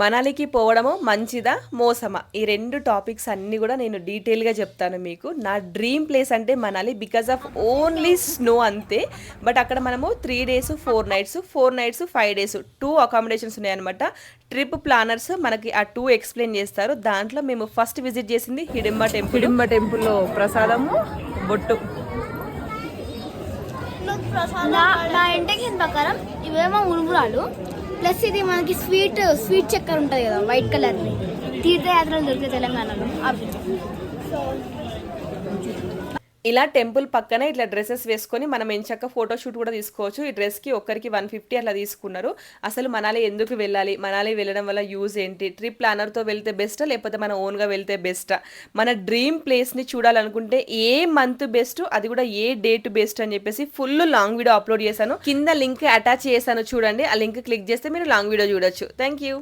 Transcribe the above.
మనాలికి పోవడము మంచిదా మోసమా? ఈ రెండు టాపిక్స్ అన్నీ కూడా నేను డీటెయిల్గా చెప్తాను మీకు. నా డ్రీమ్ ప్లేస్ అంటే Manali because of only snow అంతే. బట్ అక్కడ మనము three days four nights four nights five days two accommodations ఉన్నాయన్నమాట. ట్రిప్ ప్లానర్స్ మనకి ఆ టూ ఎక్స్ప్లెయిన్ చేస్తారు. దాంట్లో మేము ఫస్ట్ విజిట్ చేసింది హిడింబ టెంపుల్. హిడింబ టెంపుల్లో ప్రసాదము బొట్టు. నా నా ఇంటెన్షన్ ప్రకారం ఇవేమో ఉరుమురాలు. ప్లస్ ఇది మనకి స్వీట్ స్వీట్ చక్కెర ఉంటుంది కదా వైట్ కలర్ తీర్థయాత్రలు దొరికే తెలంగాణలో. అవి సో ఇలా టెంపుల్ పక్కన ఇట్లా డ్రెస్సెస్ వేసుకొని మనం ఎంచక్క ఫోటో షూట్ కూడా తీసుకోవచ్చు. ఈ డ్రెస్కి ఒక్కరికి వన్ ఫిఫ్టీ అట్లా తీసుకున్నారు. అసలు మనాలి ఎందుకు వెళ్ళాలి? మనాలి వెళ్ళడం వల్ల యూజ్ ఏంటి? ట్రిప్ ప్లానర్తో వెళ్తే బెస్టా? లేకపోతే మన ఓన్గా వెళ్తే బెస్టా? మన డ్రీమ్ ప్లేస్ని చూడాలనుకుంటే ఏ మంత్ బెస్ట్? అది కూడా ఏ డేట్ బెస్ట్ అని చెప్పేసి ఫుల్ లాంగ్ వీడియో అప్లోడ్ చేశాను. కింద లింక్ అటాచ్ చేశాను చూడండి. ఆ లింక్ క్లిక్ చేస్తే మీరు లాంగ్ వీడియో చూడొచ్చు. Thank you